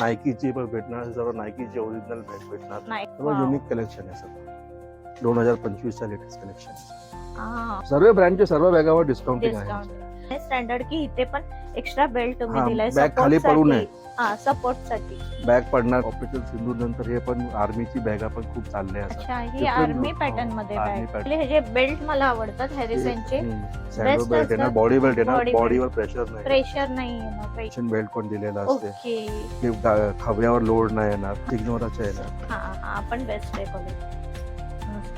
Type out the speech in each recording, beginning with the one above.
नायकीची पण भेटणार सर्व नायकीचे ओरिजिनल बॅग भेटणार. सर्व युनिक कलेक्शन आहे सर दोन हजार पंचवीसच्या लेटेस्ट कलेक्शन सर्व ब्रँडचे सर्व बॅगावर डिस्काउंटिंग आहे. डिस्काउंट स्टँडर्ड की इथे पण एक्स्ट्रा बेल्ट तुम्ही हा, दिलाय bag खाली support पडू साठी. नये. हा सपोर्टसाठी बॅग पडणार ऑपरेशन सिंधू नंतर हे पण आर्मीची बॅगा पण खूप चालले अच्छा ही Different आर्मी look. पॅटर्नमध्ये हो, army बॅग pattern. हे जे बेल्ट मला आवडतात हॅरिसनचे सॅडो Best बेल्ट येणार असतात. बॉडी बेल्ट येणार Body belt. बॉडीवर प्रेशर नाही प्रेशर नाही येणार बेल्ट पण दिलेला असते ओके की गा- खव्यावर लोड नाही येणार सिग्नोराच्या येणार हा हा आपण बेस्ट आहे कॉलेज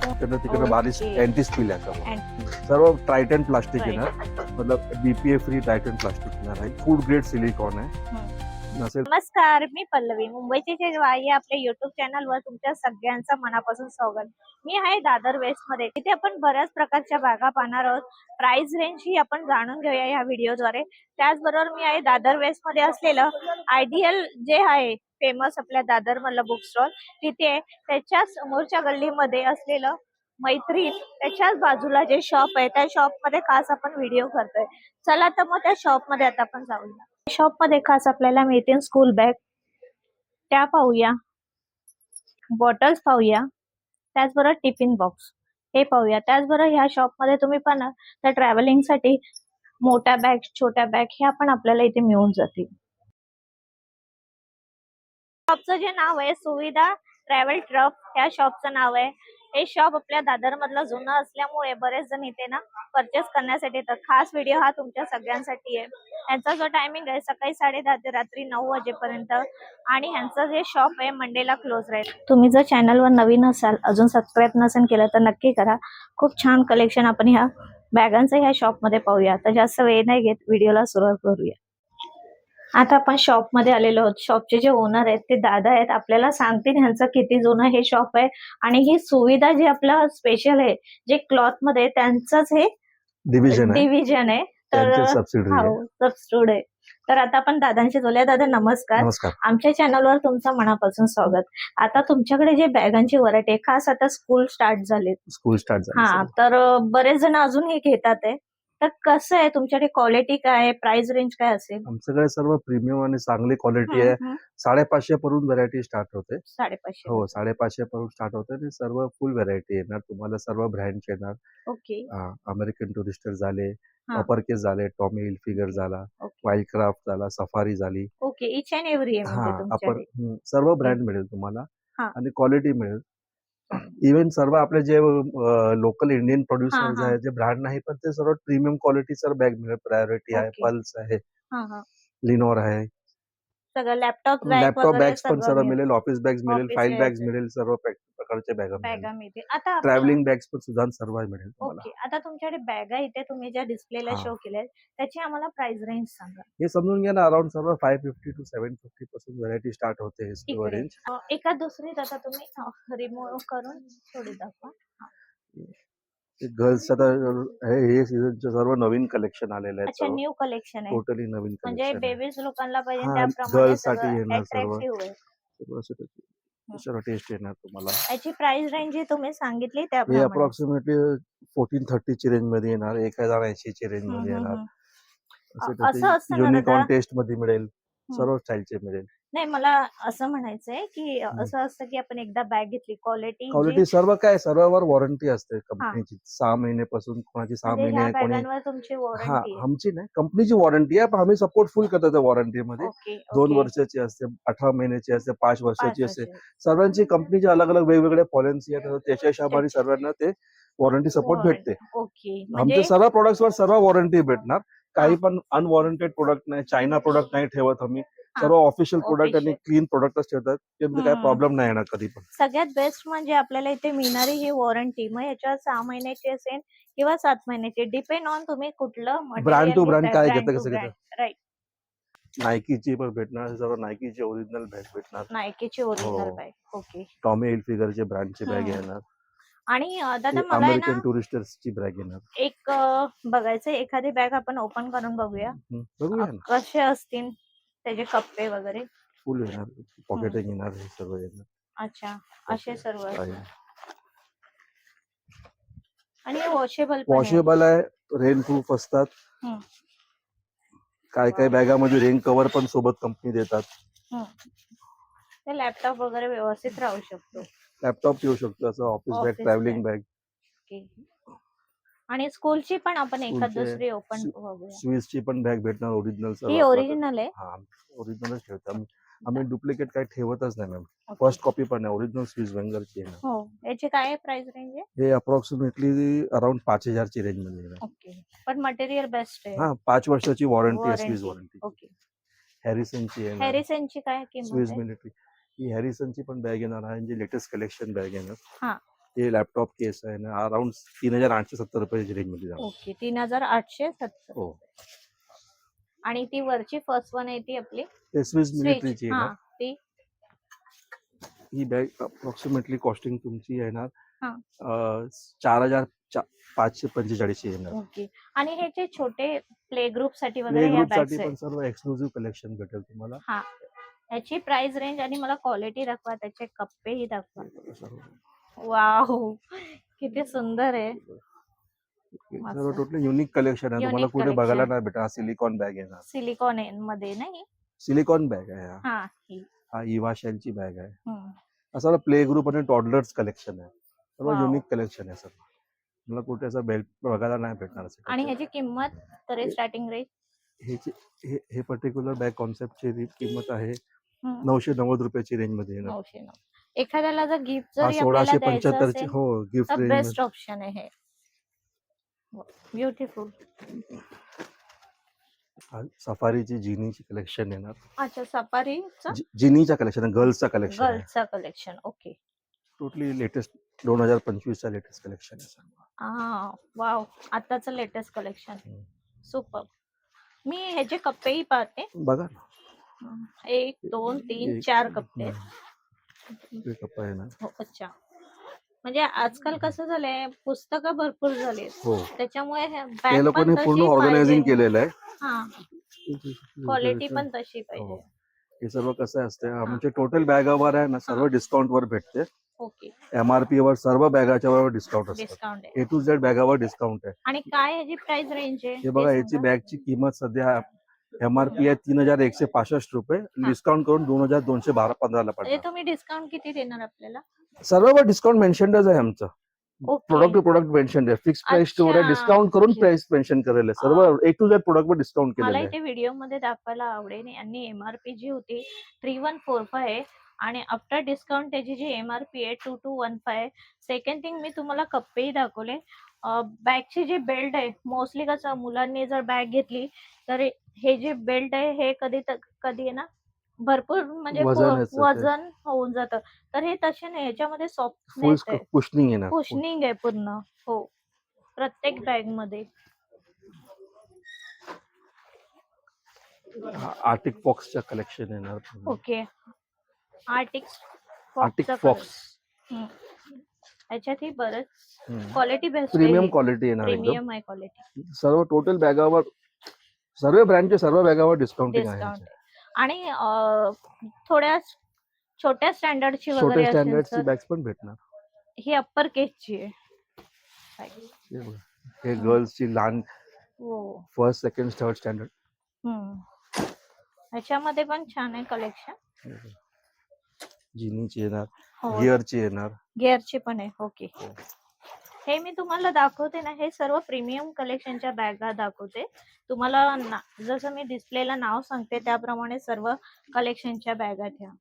तिकडे तिकडे बारीक Okay. अँटी आहे सर्व. सर्व ट्रायटन प्लास्टिक येणार मतलब बीपीए फ्री टायटन प्लास्टिक येणार आहे फूड ग्रेड सिलिकॉन आहे. नसेल नमस्कार मी पल्लवी. मुंबईची शेजवा या आपल्या युट्यूब चॅनल वर तुमच्या सगळ्यांचं मनापासून स्वागत. मी आहे दादर वेस्टमध्ये. तिथे आपण बऱ्याच प्रकारच्या बागा पाहणार आहोत. प्राइस रेंज ही आपण जाणून घेऊया या व्हिडिओद्वारे त्याचबरोबर मी आहे दादर वेस्टमध्ये असलेलं आयडियल जे आहे फेमस आपल्या दादर मधलं बुक स्टॉल तिथे त्याच्या समोरच्या गल्लीमध्ये असलेलं मैत्रीण त्याच्याच बाजूला जे शॉप आहे त्या शॉपमध्ये खास आपण व्हिडिओ करतोय. चला तर मग त्या शॉपमध्ये आता आपण जाऊया. शॉपमध्ये खास आपल्याला मिळतील स्कूल बॅग त्या पाहूया. बॉटल्स पाहूया. त्याचबरोबर टिफिन बॉक्स हे पाहूया. त्याचबरोबर ह्या शॉपमध्ये तुम्ही पण त्या ट्रॅव्हलिंगसाठी मोठ्या बॅग छोट्या बॅग ह्या पण आपल्याला इथे मिळून जातील. शॉपचं जे नाव आहे सुविधा ट्रॅव्हल ट्रक ह्या शॉपचं नाव आहे. हे शॉप आपल्या दादर मधला जुनं असल्यामुळे बरेच जण इथे ना परचेस करण्यासाठी येतात. खास व्हिडिओ हा तुमच्या सगळ्यांसाठी आहे. यांचा जो टायमिंग आहे सकाळी साडे दहा ते रात्री नऊ वाजेपर्यंत. आणि ह्यांचं जे शॉप आहे मंडेला क्लोज राहील. तुम्ही जर चॅनलवर नवीन असाल अजून सबस्क्राईब नसेल केलं तर नक्की करा. खूप छान कलेक्शन आपण ह्या बॅगांचं ह्या शॉपमध्ये पाहूया. तर जास्त वेळ नाही घेत व्हिडिओला सुरुवात करूया. आता आपण शॉपमध्ये आलेलो आहोत. शॉपचे जे ओनर आहेत ते दादा आहेत. आपल्याला सांगतील ह्यांचं किती जुनं हे शॉप आहे. आणि ही सुविधा जी आपलं स्पेशल आहे जे क्लॉथमध्ये त्यांचंच हे डिव्हिजन आहे. डिव्हिजन आहे. तर आहे हो सबस्टूड आहे. तर आता आपण दादांशी बोलूया. दादा नमस्कार. आमच्या चॅनलवर तुमचं मनापासून स्वागत. आता तुमच्याकडे जे बॅगांची व्हरायटी आहे खास आता स्कूल स्टार्ट झाले. स्कूल स्टार्ट हा तर बरेच जण अजूनही घेतात आहे. तर कसं आहे? तुमच्याकडे क्वालिटी काय आहे? प्राइस रेंज काय असेल? आमच्याकडे सर्व प्रीमियम आणि चांगली क्वालिटी आहे. साडेपाचशे पर्यंत व्हरायटी स्टार्ट होते. साडेपाचशे हो साडेपाचशे पर्यंत स्टार्ट होते आणि सर्व फुल व्हरायटी येणार. तुम्हाला सर्व ब्रँडचे येणार. ओके. अमेरिकन टुरिस्टर झाले हा. अपर केस झाले टॉमी हिलफिगर झाला ओके. वाईल्ड क्राफ्ट झाला सफारी झाली. ओके इच अँड एव्हरी आहे हा म्हणजे आपण तुमच्याकडे. हम्म, सर्व ब्रँड मिळेल तुम्हाला हा. आणि क्वालिटी मिळेल. इव्हन सर्व आपले जे लोकल इंडियन प्रोड्युसर्स हा. आहे जे ब्रँड नाही पण ते सर्व प्रीमियम क्वालिटी सर बॅग मिळेल प्रायोरिटी आहे. पल्स आहे लिनोर आहे सगळं लॅपटॉप बॅग लॅपटॉप बॅग्स पण सर्व मिळेल. ऑफिस बॅग्स मिळेल फाईल बॅग्स. मिळेल सर्व प्रक- प्रकारचे बॅग बॅगा मिळतील. आता ट्रॅव्हलिंग बॅग्स पण सुद्धा सर्व मिळेल ओके आता तुमच्याकडे बॅगा इथे तुम्ही ज्या डिस्प्लेला. शो केल्या त्याची आम्हाला प्राइस रेंज सांगा. हे समजून घ्या ना अराउंड सर्व five fifty to seven fifty पासून व्हरायटी स्टार्ट होते हे रेंज एका दुसरीत आता तुम्ही रिमूव्ह करून थोडी दाखवा. गर्ल्स आता हे हे सीझनचे सर्व नवीन कलेक्शन आलेले अच्छा सर्व. न्यू कलेक्शन आहे. टोटली नवीन म्हणजे कलेक्शन बेबीज लोकांना पाहिजे हा, त्याप्रमाणे girls साठी येणार सर्व. आहे. सर्व टेस्ट येणार तुम्हाला. याची प्राइस रेंज जी तुम्ही सांगितली हे त्याप्रमाणे. अप्रॉक्सिमेटली फोर्टीन थर्टीची रेंजमध्ये येणार एक हजार ऐंशीची रेंज हम्म, मध्ये हम्म, येणार. हम्म. असं असतं ना युनिकॉर्न दादा? टेस्टमध्ये मिळेल सर्व स्टाईलचे मिळेल. नाही मला असं म्हणायचंय की असं असतं की आपण एकदा बॅग घेतली क्वालिटी क्वालिटी सर्व काय सर्ववर वॉरंटी असते कंपनीची. सहा महिन्यापासून कोणाची सहा म्हणजे महिने बॅगांवर तुमची हा वॉरंटी आमची नाही कंपनीची वॉरंटी आहे पण आम्ही सपोर्ट फुल करतो त्या वॉरंटी मध्ये ओके दोन. वर्षाची असते अठरा महिन्याची असते पाच वर्षाची असते. सर्वांची कंपनीची अलग अलग वेगवेगळ्या पॉलिसी आहेत त्याच्या हिशोबाने सर्वांना ते वॉरंटी सपोर्ट. भेटते. ओके. आमच्या म्हणजे सर्व products वर सर्व वॉरंटी भेटणार. काही पण अनवॉरंटेड प्रोडक्ट नाही चायना प्रोडक्ट नाही ठेवत आम्ही. सर्व ऑफिशियल प्रोडक्ट आणि. क्लीन प्रोडक्टच ठेवतात. त्यामध्ये हम्म. प्रॉब्लेम नाही येणार कधी पण. सगळ्यात बेस्ट म्हणजे आपल्याला इथे मिळणारी ही वॉरंटी मग याच्यात सहा महिन्याची असेल किंवा सात महिन्याची डिपेंड ऑन तुम्ही कुठलं Brand to brand काय घेतं, कसं घेता राईट नायकीची पण भेटणार सर्व नायकीची ओरिजिनल बॅग भेटणार. नायकीची ओरिजिनल हो. बॅग ओके टॉमी हिलफिगरचे ब्रँडची बॅग. येणार. आणि दादा मला अमेरिकन टुरिस्टर्सची बॅग येणार. एक बघायचं एखादी बॅग आपण ओपन करून बघूया. कसे असतील? त्याचे कप्पे वगैरे? फुल येणार पॉकेटिंग येणार हे सर्व येणार. अच्छा असे सर्व आहे. आणि वॉशेबल वॉशेबल आहे. रेन प्रूफ असतात. हम्म. काय काय बॅगामध्ये रेन कव्हर पण सोबत कंपनी देतात. ते लॅपटॉप वगैरे व्यवस्थित राहू शकतो. लॅपटॉप ठेवू शकतो असं office bag Office travelling bag okay आणि स्कूलची पण आपण एखाद स्कूलचे दुसरी ओपन स्वी- बघूया. स्विसची पण बॅग भेटणार ओरिजिनल ही ओरिजिनल आहे. हा ओरिजिनलच ठेवतो. आम्ही आम्ही डुप्लिकेट काही ठेवतच नाही मॅम Okay. फर्स्ट कॉपी पण आहे ओरिजिनल स्विस बेंगलची आहे. हो याची काय प्राइस रेंज आहे? हे अप्रॉक्सिमेटली अराउंड पाच हजारची रेंजमध्ये येणार ओके पण मटेरियल बेस्ट आहे. हा पाच वर्षाची वॉरंटी आहे स्विस. वॉरंटी ओके हॅरिसनची आहे ना. हॅरिसनची काय स्विस किंमत आहे? मिलिटरी ही हॅरिसनची पण बॅग येणार आहे जी लेटेस्ट कलेक्शन बॅग हा. येणार हे लॅपटॉप केस आहे ना अराउंड तीन हजार आठशे सत्तर रुपयाची रेंजमध्ये जाणार. ओके तीन हजार आठशे सत्तर. हो. आणि ती वरची फर्स्ट वन आहे ती आपली? ते स्विच मिलिटरीची हा येणार ती. ही बॅग अप्रॉक्सिमेटली कॉस्टिंग तुमची येणार हा. अं, चार हजार चा- पाचशे पंचेचाळीसची येणार. ओके. आणि हे जे छोटे प्ले ग्रुपसाठी प्ले वगैरे ग्रुप बॅग्ससाठी आहेत. पण सर्व एक्सक्लुझिव्ह कलेक्शन भेटेल तुम्हाला. याची प्राइस रेंज आणि मला क्वालिटी दाखवा त्याचे कप्पेही दाखवा. सर्व वाव किती सुंदर आहे. सर्व मस्त. टोटली युनिक कलेक्शन आहे. तुम्हाला कुठे बघायला. नाही भेटा सिलिकॉन बॅग येणार सिलिकॉनमध्ये नाही. सिलिकॉन बॅग आहे हा. हा ही. हा इवा शेलची बॅग आहे. हम्म. सर्व प्ले ग्रुप आणि टॉडलर्स कलेक्शन आहे. सर्व Wow. युनिक कलेक्शन आहे सर्व. मला कुठे असं बेल्ट बघायला नाही भेटणार असं आणि. ह्याची किंमत तरी स्टार्टिंग रेंज हे जे- हे हे पर्टिक्युलर बॅग कॉन्सेप्टची किंमत आहे नऊशे नव्वद रुपयाची रेंजमध्ये येणार नऊशे नऊ एखाद्याला जर गिफ्ट जरी सोळाशे आपल्याला द्यायचं पंच्याहत्तरची हो गिफ्ट बेस्ट ऑप्शन आहे हे. ब्युटिफुल. सफारीची जिनीची कलेक्शन येणार. अच्छा सफारीचं? जि- जिनीच्या कलेक्शन गर्ल्सचा कलेक्शन गर्ल्सचा कलेक्शन ओके. टोटली लेटेस्ट दोन हजार पंचवीसचा लेटेस्ट कलेक्शन आहे वाव आताचं लेटेस्ट कलेक्शन. सुपर. मी ह्याचे कप्पेही पाहते. बघा ना. एक दोन तीन चार कप्पे. हे कप्पा आहे ना. हो अच्छा. म्हणजे आजकाल कसं झालंय पुस्तकं भरपूर झाली हो. त्याच्यामुळे हे ते लोकांनी पूर्ण ऑर्गनायझिंग पाहिजे. केलेलं आहे. हा. क्वालिटी पण तशी हो. पाहिजे. हे. सर्व कसं असते आमचे टोटल बॅगावर आहे ना सर्व डिस्काउंट वर भेटते. ओके. एमआरपी वर सर्व बॅगाच्या वर डिस्काउंट असतं डिस्काउंट आहे. ए टू झेड बॅगावर डिस्काउंट आहे. आणि काय ह्याची प्राइस रेंज आहे? हे ते बघा याची सांगा. बॅगची किंमत सध्या एमआरपी आहे तीन हजार एकशे पासष्ट रुपये. डिस्काउंट करून दोन हजार दोनशे बारा पंधराला म्हणजे पडणार तुम्ही डिस्काउंट किती देणार आपल्याला? सर्व डिस्काउंट मेन्शनच आहे आमचं. Okay product to product mention आहे. फिक्स प्राइस टू अच्छा. डिस्काउंट करून. प्राइस मेन्शन करेल आहे. सर्व ए टू झेड प्रोडक्ट वर डिस्काउंट मला केलेलं आहे. इथे व्हिडिओमध्ये दाखवायला आवडेल. आणि एमआरपी जी होती थ्री वन फोर फाय आहे आणि आफ्टर डिस्काउंट त्याची जी एमआरपी आहे two two one five second thing मी तुम्हाला कप्पेही दाखवले. बॅगची जी बेल्ट आहे मोस्टली कसं मुलांनी जर बॅग घेतली तर हे- जे बेल्ट आहे हे कधी कधी आहे ना भरपूर म्हणजे वजन होऊन जातं. तर हे तसे नाही ह्याच्यामध्ये फुल सॉफ्टनेस आहे. कुशनिंग आहे पूर्ण हो. प्रत्येक बॅगमध्ये. आर्टिक फॉक्सच्या कलेक्शन येणार. ओके आर्टिक आर्टिक फॉक्स याच्यात ही बरंच क्वालिटी बेस्ट प्रीमियम क्वालिटी येणार एकदम. प्रीमियम आहे क्वालिटी सर्व टोटल बॅगावर सर्व ब्रँडचे सर्व बॅगावर डिस्काउंटिंग आहे डिस्काउंट. आणि अं, थोड्या छोट्या स्टँडर्डची छोटे वगैरे असेल स्टँडर्डची तर बॅग्स पण भेटणार. ही अप्पर केसची आहे. हे बघा. हे गर्ल्सची लहान हो. First second third standard hmm. याच्यामध्ये पण छान आहे कलेक्शन जिनीची येणार हो. गिअरची येणार. गिअरची पण आहे ओके हे. मी तुम्हाला दाखवते ना हे सर्व प्रीमियम कलेक्शनच्या बॅगा दाखवते. तुम्हाला ना- जसं मी डिस्प्लेला नाव सांगते त्याप्रमाणे सर्व कलेक्शनच्या बॅगा ठेवा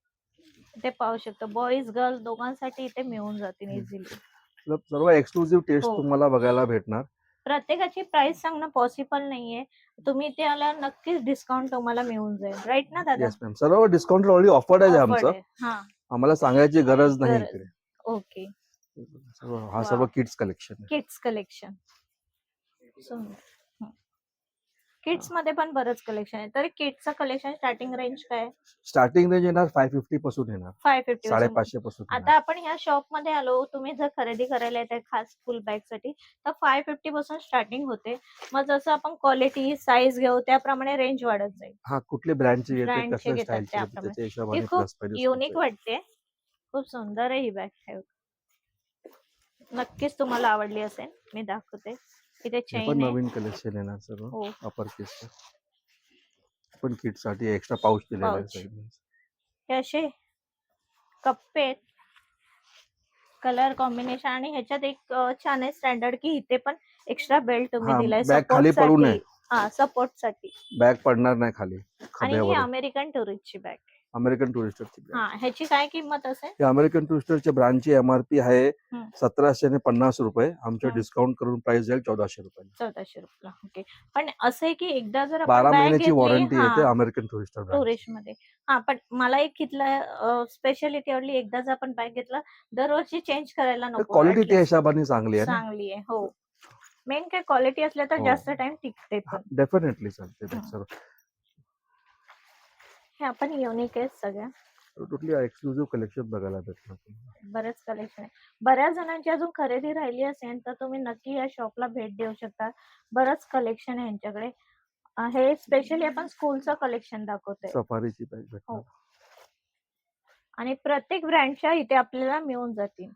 ते पाहू शकतो बॉईज गर्ल दोघांसाठी इथे मिळून जातील इझिली मतलब सर्व एक्सक्लुझिव्ह टेस्ट हो. तुम्हाला बघायला भेटणार. प्रत्येकाची प्राइस सांगणं पॉसिबल नाहीये. तुम्ही त्याला नक्कीच डिस्काउंट तुम्हाला मिळून जाईल. राईट ना दादा? येस मॅम सर्व डिस्काउंट ऑलरेडी ऑफर्ड आहे Offered आमचं. आहे. हा. आम्हाला सांगायची गरज नाही गरज. इकडे ओके सर्व हा Wow. सर्व किड्स कलेक्शन किड्स कलेक्शन किड्समध्ये पण बरंच कलेक्शन आहे. तर किड्सचं कलेक्शन स्टार्टिंग रेंज काय? स्टार्टिंग रेंज येणार फाय फिफ्टी पासून येणार. फाय फिफ्टी साडेपाचशे पासून आता आपण ह्या शॉपमध्ये आलो तुम्ही जर खरेदी करायला येते खास फुल बॅगसाठी तर फाय फिफ्टी पासून स्टार्टिंग होते. मग जसं आपण क्वालिटी साईज घेऊ त्याप्रमाणे रेंज वाढत जाईल. हा कुठले ब्रँडचे घेतात त्याप्रमाणे. खूप युनिक वाटते. खूप सुंदर आहे ही बॅग नक्कीच तुम्हाला आवडली असेल मी दाखवते. इथे पण चैन नवीन कलेक्शन येणार सर्व हो अपर केस पण किटसाठी एक्स्ट्रा पाऊच दिलेला आहे Pouch. side ने. हे असे कप्पे कलर कॉम्बिनेशन आणि ह्याच्यात एक अं, छान आहे स्टँडर्ड की इथे पण एक्स्ट्रा बेल्ट तुम्ही हा, दिलाय bag खाली पडू साठी. नये. हा सपोर्टसाठी बॅग पडणार नाही खाली आणि ही खभ्यावर अमेरिकन टुरिस्टची बॅग अमेरिकन टुरिस्टरची. हा ह्याची काय किंमत असेल ही अमेरिकन टुरिस्टरच्या ब्रँडची एमआरपी आहे. सतराशे आणि पन्नास रुपये आमच्या. डिस्काउंट करून प्राइस जाईल चौदाशे रुपये चौदाशे रुपयाला ओके पण असं आहे की एकदा जर बारा महिन्याची वॉरंटी येते अमेरिकन टुरिस्टर. टुरिस्टमध्ये हा पण मला एक इथलं स्पेशालिटी आवडली एकदा जर आपण बॅग घेतला दरवर्षी चेंज करायला नको क्वालिटी at त्या least. हिशोबाने चांगली आहे ना चांगली आहे हो मेन काय क्वालिटी असल्या तर हो. जास्त टाइम टिकते पण डेफिनेटली चालते. सर हे आपण युनिक आहेत सगळ्या. टोटली एक्सक्लुझिव्ह कलेक्शन बघायला भेटणार तुम्हाला. बरेच कलेक्शन आहे. बऱ्याच जणांची अजून खरेदी राहिली असेल तर तुम्ही नक्की या शॉपला भेट देऊ शकता. बरंच कलेक्शन आहे यांच्याकडे. अं, हे स्पेशली आपण स्कूलचं कलेक्शन दाखवतोय. सफारीची बॅग भेटणार. हो. आणि प्रत्येक ब्रँडच्या इथे आपल्याला मिळून जातील.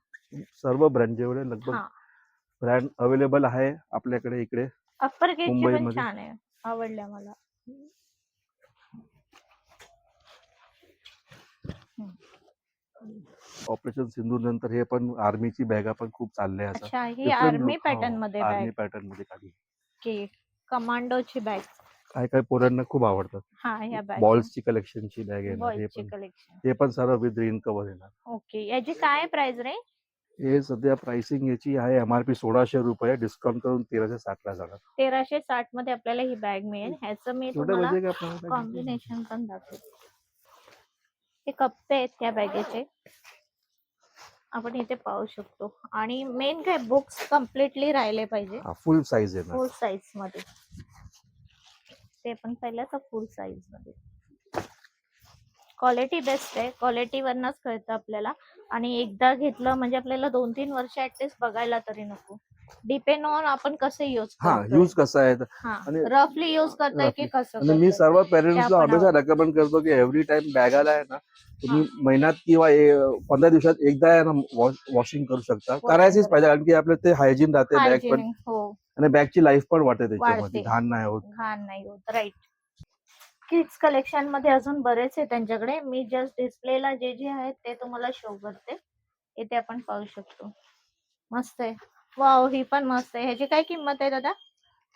सर्व ब्रँड जेवढे लगभग हा. ब्रँड अवेलेबल आहे आपल्याकडे इकडे. अप्पर केकचे पण मुंबईमध्ये. छान आहे. आवडल्या मला. ऑपरेशन सिंधू नंतर हे पण आर्मीची बॅगा पण खूप चालल्या आता. अच्छा ही Different आर्मी look, पॅटर्न हो, मध्ये आर्मी बॅग. पॅटर्नमध्ये काढली. की कमांडोची बॅग. काय काय पोरांना खूप आवडतात. हा ह्या बॅग. बॉल्सची कलेक्शनची बॅग येणार हे पण कलेक्शन. हे पण सर्व विथ रेन कव्हर येणार. ओके याची काय प्राइस रे? हे सध्या प्राइसिंग याची आहे एमआरपी सोळाशे रुपये डिस्काउंट करून तेराशे साठ ला जाणार. तेराशे साठमध्ये आपल्याला ही बॅग मिळेल. ह्याचं मी तुम्हाला म्हणजे काय आपल्याला कॉम्बिनेशन पण दाखवते. हे कप्पे आहेत त्या बॅगेचे. आपण इथे पाहू शकतो. आणि मेन काय बुक्स कम्प्लिटली राहिले पाहिजे. फुल साईज येणार फुल साईजमध्ये. ते पण पाहिलं तर फुल साईजमध्ये. क्वालिटी बेस्ट आहे. क्वालिटी वरनच कळतं आपल्याला. आणि एकदा घेतलं म्हणजे आपल्याला दोन तीन वर्ष ऍटलीस्ट बघायला तरी नको. डिपेंड ऑन आपण कसं युज हा युज कसा आहे हा आणि- रफली युज करताय की कसं आणि मी. सर्व पेरेंट्सला हमेशा रेकमेंड करतो की एव्हरी टाइम बॅगाला आहे ना तुम्ही महिन्यात किंवा पंधरा दिवसात एकदा आहे ना वॉशिंग करू शकता. करायचीच पाहिजे कारण की आपलं ते हायजीन राहते बॅग पण. हो. आणि बॅगची लाईफ पण वाटते. त्याच्यामध्ये. घाण नाही होत. घाण नाही होत राईट किड्स कलेक्शनमध्ये अजून बरेच आहे त्यांच्याकडे. मी जस्ट डिस्प्लेला जे जे आहेत ते तुम्हाला शो करते. इथे आपण पाहू शकतो. मस्त आहे. वाव ही पण मस्त आहे. ह्याची काय किंमत आहे दादा?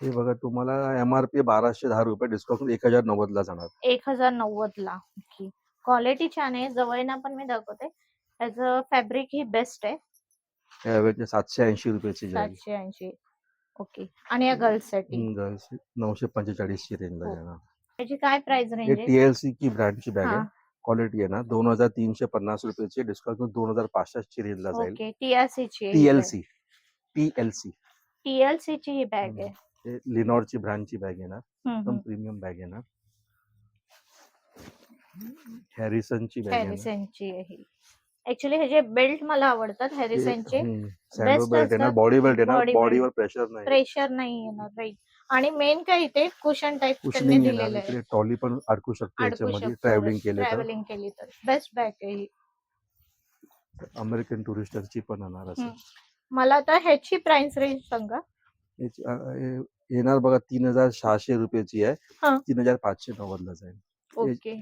हे बघा तुम्हाला एमआरपी बाराशे दहा रुपये डिस्काउंट एक हजार नव्वद ला जाणार. एक हजार नव्वद ला ओके. क्वालिटी छान आहे. जवळना पण मी दाखवते. त्याचं फॅब्रिक ही बेस्ट आहे. सातशे ऐंशी रुपयाची जाईल. सातशे ऐंशी. ओके. आणि या गर्ल्ससाठी? गर्ल्स नऊशे पंचेचाळीस ची रेंज हो. येणार त्याची काय प्राइस हे रेंज टीएलसी की ब्रँडची बॅग हा. आहे. क्वालिटी आहे ना. दोन हजार तीनशे पन्नास रुपयाची डिस्काउंट दोन हजार पाचशे ची रेंजला जाईल. ओके. टीआरसी ची टीएलसी टीएलसी टीएलसी ची ही बॅग. आहे. हे लिनॉरची ब्रँडची बॅग येणार हम्म, एकदम हम्म. प्रीमियम बॅग येणार हॅरिसनची बॅग येणार हॅरिसनची आहे ही. ऍक्च्युली हे जे बेल्ट मला आवडतात हॅरिसनचे सॅडो Best बेल्ट येणार असतात. बॉडी बेल्ट येणार Body belt. बॉडीवर प्रेशर नाही. प्रेशर नाही येणार राईट आणि मेन काय इथे? कुशन टाईप त्यांनी कुशनिंग दिलेलं येणार आहे. इकडे ट्रॉली पण अडकू शकते अडकू याच्यामध्ये. शकतो. ट्रॅव्हलिंग केले तर. ट्रॅव्हलिंग केली तर. बेस्ट बॅग आहे ही. अमेरिकन टुरिस्टरची पण येणार असं हम्म. मला आता ह्याची प्राइस रेंज सांगा. याची, अ, हे येणार बघा तीन हजार सहाशे रुपयाची हा. आहे तीन हजार पाचशे नव्वद ला जाईल ओके.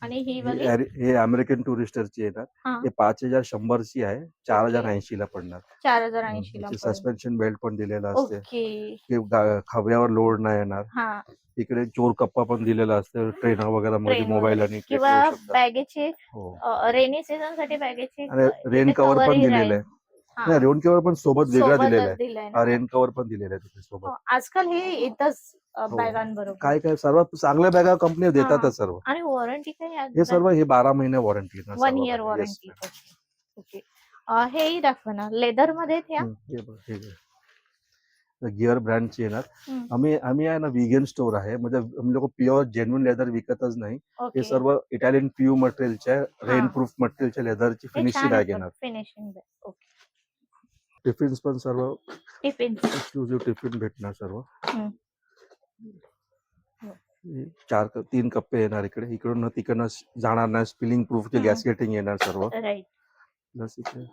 आणि ही वाली? हे अरे- हे अमेरिकन टुरिस्टरची येणार. हा. हे पाच हजार शंभर ची आहे. चार हजार. ऐंशी ला पडणार. चार हजार ऐंशी ला सस्पेन्शन बेल्ट पण दिलेला असते. ओके. हे गा- लोड नाही येणार. हा. इकडे चोर कप्पा पण दिलेला असते. ट्रेन वगैरे मध्ये Train मोबाईल. आणि किंवा. बॅगेचे हो. रेनी सीझनसाठी बॅगेचे आणि रेन कव्हर पण दिलेलं आहे. नाही रेन कव्हर पण सोबत वेगळा दिलेला आहे. हा रेन कव्हर पण दिलेला आहे तिथे सोबत. हो, आजकाल हे येतच हो. बॅगांबरोबर. काय काय सर्व चांगल्या बॅगा कंपनी देतातच सर्व. आणि वॉरंटी काय हे सर्व हे बारा महिने warranty one year warranty okay हेही दाखवा ना. लेदरमध्ये त्या गिअर ब्रँडची येणार हम्म. आम्ही आम्ही आहे ना विगन स्टोर आहे. म्हणजे आम्ही लोक प्युअर जेन्युन लेदर विकतच नाही. ओके हे. सर्व इटालियन प्यू मटेरियलच्या रेन प्रूफ मटेरियलच्या लेदरची फिनिशची बॅग येणार. फिनिशिंग बॅग ओके टिफिन्स पण सर्व टिफिन एक्सक्लुझिव्ह टिफिन भेटणार सर्व. हे. चार क- तीन कप्पे येणार इकडे. इकडून न तिकडनं स- जाणार नाही. स्पिलिंग प्रूफचे हम्म. गॅसकेटिंग येणार सर्व. राईट प्लस इथे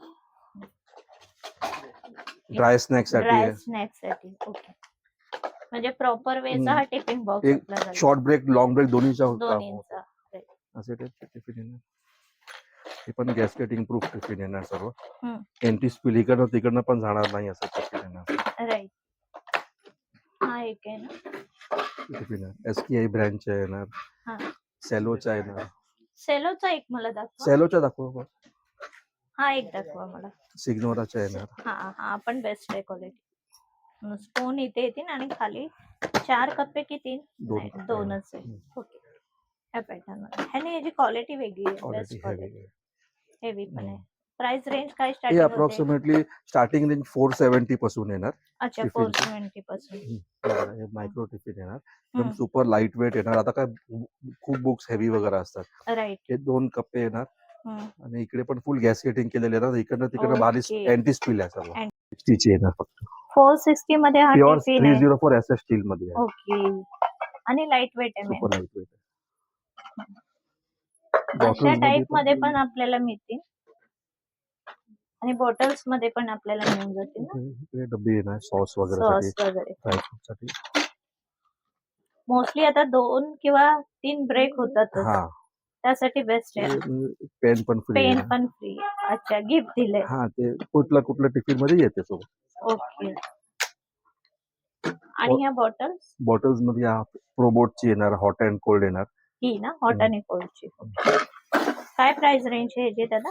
ड्राय स्नॅक्ससाठी ड्राय आहे. स्नॅक्ससाठी. ओके म्हणजे प्रॉपर वेचा हम्म. हा टिफिन बॉक्स एक आपला झाला. शॉर्ट ब्रेक लॉंग ब्रेक दोन्हीचा होता. दोन्हीचा. असे टाईपचे टिफिन येणार. हे पण गॅसकेटिंग प्रूफ टिफिन येणार सर्व. हम्म. स्पील इकडनं तिकडनं पण जाणार नाही असं टिफिन येणार. राईट हा एक आहे ना. टिफिन आहे. एस के आय ब्रँडच्या हा. येणार. सेलोच्या येणार. सेलोचा एक मला दाखवा. सेलोच्या दाखव हा एक दाखवा मला. सिग्नोराच्या येणार. हा हा पण बेस्ट आहे क्वालिटी स्पून इथे येतील आणि खाली चार कप्पे की तीन दोन नाही, कप्पे. दोनच आहे. हम्म. ओके ह्या पॅटर्न ह्याने याची क्वालिटी वेगळी आहे quality best heavy quality heavy पण आहे. प्राइस रेंज काय हे स्टार्टिंग होते? Approximately starting range four seventy पासून येणार. अच्छा फोर चे. सेव्हन्टी पासून. मायक्रो टिफिन येणार एकदम हम्म. सुपर लाइट वेट येणार. आता काय बु- खूप बुक्स हेवी वगैरे असतात. राईट हे दोन कप्पे येणार. हम्म. आणि इकडे पण फुल गॅस केटिंग केलेले येणार इकडनं तिकडनं बारीक Okay. अँटी स्पील आहे सर्व. Anti- सिक्स्टीची येणार फक्त. फोर सिक्स्टी मध्ये हा प्युअर टिफिन थ्री आहे zero four S S steel मध्ये ओके आणि लाइट वेट आहे सुपर लाइट वेट अशा टाईपमध्ये पण आपल्याला मिळतील. आणि बॉटल्समध्ये पण आपल्याला मिळून जातील येणार सॉस वगैरे सॉस वगैरे. मोस्टली आता दोन किंवा तीन ब्रेक होतात हा. त्यासाठी बेस्ट आहे. पेन पण फ्री पेन पण फ्री अच्छा गिफ्ट दिले हा ते कुठल्या कुठल्या टिफिनमध्ये येते सोबत. ओके आणि ह्या बॉटल्स बॉटल्समध्ये प्रोबोटची येणार हॉट अँड कोल्ड येणार. ही ना हॉट आणि कोल्डची काय प्राइस रेंज आहे ह्याची दादा?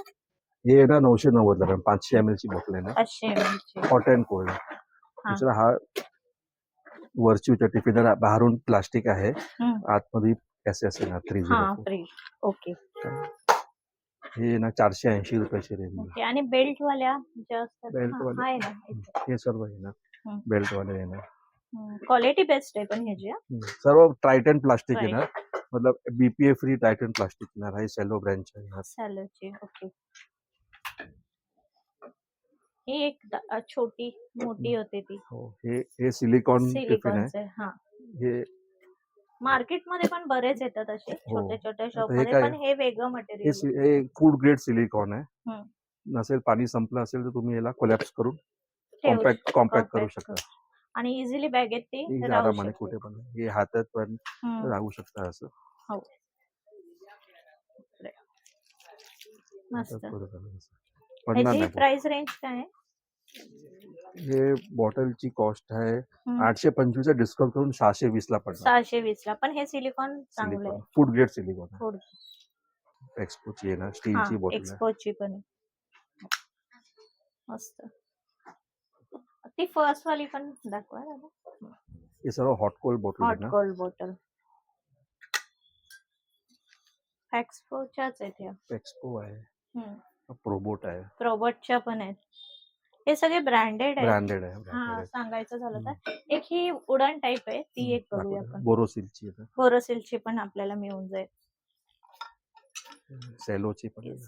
हे येणार नऊशे नव्वद पाचशे एम एल ची बॉटल येणार पाचशे एम ची. हॉट अँड कोल्ड दुसरा हा वरची टिफिन बाहेरून प्लास्टिक आहे. हम्म. आतमध्ये एस येणार थ्री हा झिरो फ्री ओके हे येणार चारशे ऐंशी रुपयाची रेंज ओके आणि बेल्ट वाल्या ज्या असतात Belt हा, वाल्या. आहे ना. हे सर्व हम्म. बेल्ट वाले येणार हम्म. क्वालिटी बेस्ट आहे पण ह्याची हा. सर्व ट्रायटन प्लास्टिक Right. येणार मतलब बीपीए फ्री टायटन प्लास्टिक येणार हे सेलो ब्रँडचे येणार सॅलडची ओके ही. एक द- छोटी मोठी होते ती. हो हे हे सिलिकॉन टिफिन आहे. सिलिकॉनचे हा. हे मार्केटमध्ये पण बरेच येतात असे हो. छोट्या छोट्या शॉप हे मध्ये काय? पण हे वेगळं हे मटेरियल सि- हे फूड ग्रेड सिलिकॉन आहे. हम्म. नसेल पाणी संपलं असेल तर तुम्ही याला कोलॅप्स करून कॉम्पॅक्ट कॉम्पॅक्ट करू शकता. आणि इझिली बॅगेत ती ही राहू आरामाने शकते. कुठे पण हे हातात पण हम्म. राहू शकता असं. हो. मस्त. हातात पुढे झालं असं. पडणार ह्याची नाही प्राइस रेंज काय आहे? हे बॉटलची कॉस्ट आहे हम्म. आठशे पंचवीस डिस्काउंट करून सहाशे वीस ला पडणार. सहाशे वीस ला. पण हे सिलिकॉन चांगलं आहे. फूड ग्रेड सिलिकॉन एक्सपोची येणार हा स्टीलची बॉटल आहे. एक्सपोची पण आहे. मस्त. ती फर्स्ट वाली पण दाखवा दादा. हे सर्व hot cold bottle hot cold bottle एक्सपोच्याच आहेत ह्या. एक्सपो आहे. प्रोबोट आहे. प्रोबटच्या पण आहेत. हे सगळे ब्रँडेड आहेत. ब्रँडेड आहे हा सांगायचं झालं तर. एक ही उडण टाईप आहे ती आहे. एक बघूया दाखवतो. आपण. बोरोसिलची आहे बोरोसिलची पण आपल्याला मिळून जाईल. सेलोची पण आहे.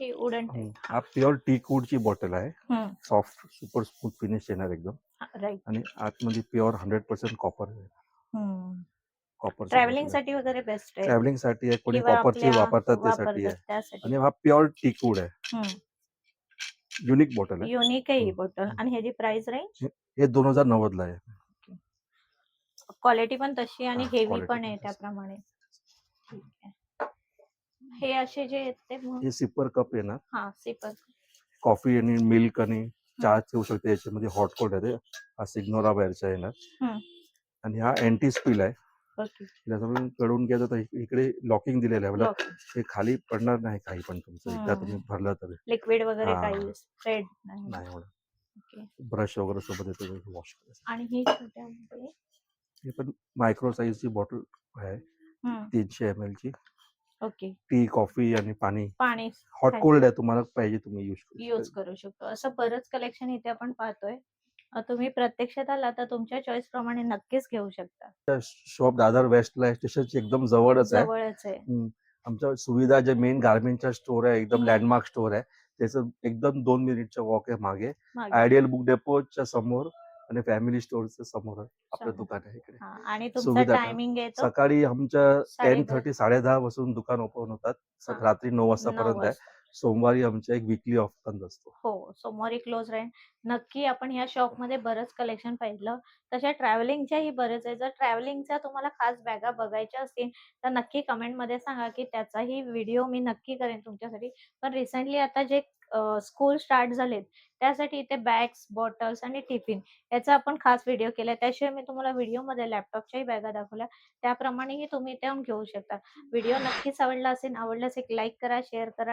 ही. टाईप हा प्युअर टी ची बॉटल आहे. हम्म. सॉफ्ट सुपर स्मूथ फिनिश येणार एकदम. राईट आणि आतमध्ये pure hundred percent copper copper ट्रॅव्हलिंगसाठी वगैरे बेस्ट आहे. ट्रॅव्हलिंगसाठी आहे. कोणी किंवा कॉपरची आपल्या वापरतात त्यासाठी वापरतात आहे. त्यासाठी. आणि हा प्युअर टीकूड आहे. युनिक बॉटल आहे. युनिक आहे ही हम्म. बॉटल आणि ह्याची प्राइस रेंज हे दोन हजार नव्वद ला आहे क्वालिटी पण तशी आणि हा, हेवी quality पण पण आहे तशी. त्याप्रमाणे. ठीक आहे. हे असे जे आहेत ते मग- हे सिपर कप येणार हा सिपर कॉफी आणि मिल्क आणि चहा ठेवू शकते याच्यामध्ये हॉट कोल्ड आहे. हा सिग्नोरा बाहेरचा येणार हम्म. आणि हा अँटी स्पिल आहे. ओके. त्याच्यामुळे कळून घ्यायचं तर इक- इकडे लॉकिंग दिलेलं आहे. मतलब हे खाली पडणार नाही काही पण तुमचं. एकदा हम्म. तुम्ही भरलं तरी. लिक्विड वगैरे हा. काही स्प्रेड नाही. नाही होणार. ओके. ब्रश वगैरे सोबत येते वॉश करायचं. आणि ही छोट्यामध्ये? हे पण मायक्रो साईजची बॉटल आहे. हम्म, तीनशे एम एल ची. ओके. टी कॉफी आणि पाणी. पाणी हॉट. कोल्ड आहे तुम्हाला पाहिजे तुम्ही यूज यूज करू शकतो. असं बरंच कलेक्शन इथे आपण पाहतोय. तुम्ही प्रत्यक्षात आला तर तुमच्या चॉईस प्रमाणे नक्कीच घेऊ शकता. शॉप दादर वेस्टला स्टेशनची एकदम जवळच आहे. जवळच आहे. आमच्या सुविधा जे मेन गार्मेंटचा स्टोर आहे एकदम. लँडमार्क स्टोर आहे. त्याचं एकदम दोन मिनिटच्या वॉक आहे मागे. आयडियल बुक डेपोच्या समोर आणि फॅमिली स्टोअरच्या समोर आपलं. दुकान आहे इकडे हा, आणि तुमचा सुविधा? टायमिंग आहे तो सकाळी आमच्या टेन. थर्टी साडे दहा पासून दुकान ओपन होतात स- हा. रात्री नऊ नऊ वाजतापर्यंत आहे वाजता. सोमवारी आमच्या एक विकली ऑफ असतो. हो सोमवारी क्लोज राहील नक्की आपण या शॉपमध्ये बरंच कलेक्शन पाहिलं. तशा ट्रॅव्हलिंगच्याही बरेच आहे. जर ट्रॅव्हलिंगच्या तुम्हाला खास बॅगा बघायच्या असतील तर नक्की कमेंटमध्ये सांगा की त्याचाही व्हिडिओ मी नक्की करेन तुमच्यासाठी. पण रिसेंटली आता जे स्कूल स्टार्ट झालेत त्यासाठी इथे बॅग्स बॉटल्स आणि टिफिन याचा आपण खास व्हिडिओ केला त्याशिवाय मी तुम्हाला व्हिडिओमध्ये लॅपटॉपच्याही बॅगा दाखवल्या. त्याप्रमाणेही तुम्ही इथे येऊन घेऊ शकता. व्हिडिओ नक्कीच आवडला असेल आवडल्यास एक लाईक करा शेअर करा.